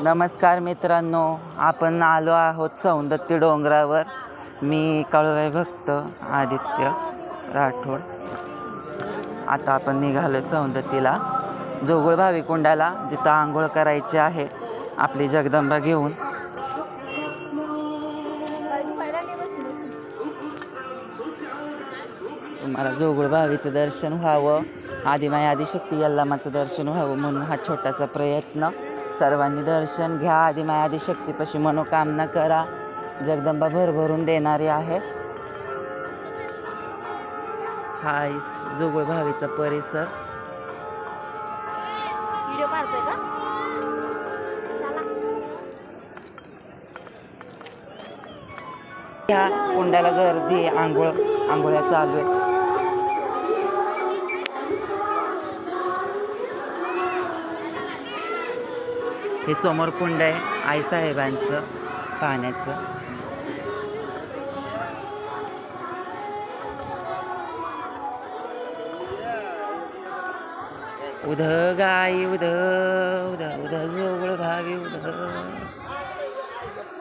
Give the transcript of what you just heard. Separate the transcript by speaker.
Speaker 1: नमस्कार मित्रांनो आपण आलो आहोत सौंदत्ती डोंगरावर. मी कळवे भक्त आदित्य राठोड. आता आपण निघालो सौंदत्तीला जोगुळ भाविकुंडाला जिथं आंघोळ करायची आहे आपली जगदंबा घेऊन. तुम्हाला जोगुळ भावीचं दर्शन व्हावं आदिमाई आदिशक्ती यल्लामाचं दर्शन व्हावं म्हणून हा छोटासा प्रयत्न. सर्वांनी दर्शन घ्या. आदिमाई आदिशक्तीपाशी मनोकामना करा. जगदंबा भरभरून देणारी आहे. हा जोगुळ भावीचा परिसर.
Speaker 2: व्हिडिओ काढतोय का?
Speaker 1: ह्या कुंडाला गर्दी आंघोळ आंघोळ्या चालू आहे हे समोर कुंड आहे. आईसाहेबांचं पाण्याचं. उध गाई उध उध उध जोगळ भावी उध.